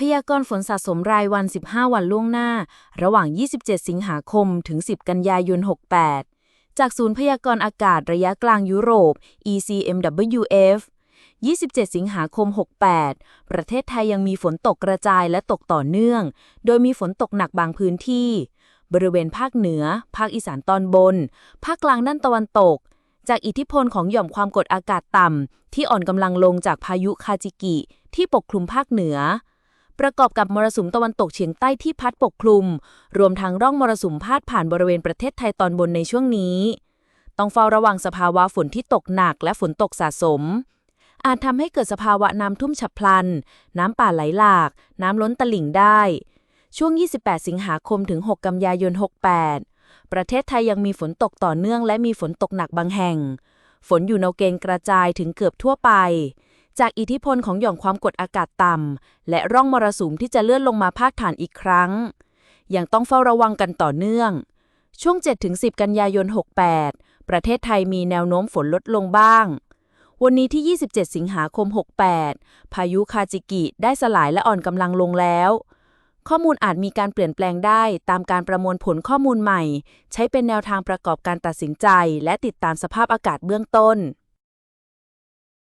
พยากรณ์ฝนสะสมรายวัน 15 วันล่วงหน้า ระหว่าง 27 สิงหาคม ถึง 10 กันยายน 68 จากศูนย์พยากรณ์อากาศระยะกลางยุโรป ECMWF 27 สิงหาคม 68 ประเทศไทยยังมีฝนตกกระจายและตกต่อเนื่อง โดยมีฝนตกหนักบางพื้นที่ บริเวณภาคเหนือ ภาคอีสานตอนบน ภาคกลางด้านตะวันตก จากอิทธิพลของหย่อมความกดอากาศต่ำที่อ่อนกำลังลงจากพายุคาจิกิ ที่ปกคลุมภาคเหนือ ประกอบกับมรสุมตะวันตกเฉียงใต้ที่พัดปกคลุม รวมทั้งร่องมรสุมพาดผ่านบริเวณประเทศไทยตอนบนในช่วงนี้ ต้องเฝ้าระวังสภาวะฝนที่ตกหนักและฝนตกสะสม อาจทำให้เกิดสภาวะน้ำท่วมฉับพลัน น้ำป่าไหลหลาก น้ำล้นตลิ่งได้ ช่วง 28 สิงหาคมถึง 6 กันยายน 68 ประเทศไทยยังมีฝนตกต่อเนื่องและมีฝนตกหนักบางแห่ง ฝนอยู่ในเกณฑ์กระจายถึงเกือบทั่วไป จากอิทธิพลของหย่อมความกดอากาศต่ำ และร่องมรสุมที่จะเลื่อนลงมาพาดฐานอีกครั้ง ยังต้องเฝ้าระวังกันต่อเนื่อง ช่วง 7-10 กันยายน 68 ประเทศไทยมีแนวโน้มฝนลดลงบ้าง วันนี้ที่ 27 สิงหาคม 68 พายุคาจิกิได้สลายและอ่อนกำลังลงแล้ว ข้อมูลอาจมีการเปลี่ยนแปลงได้ตามการประมวลผลข้อมูลใหม่ ใช้เป็นแนวทางประกอบการตัดสินใจ และติดตามสภาพอากาศเบื้องต้น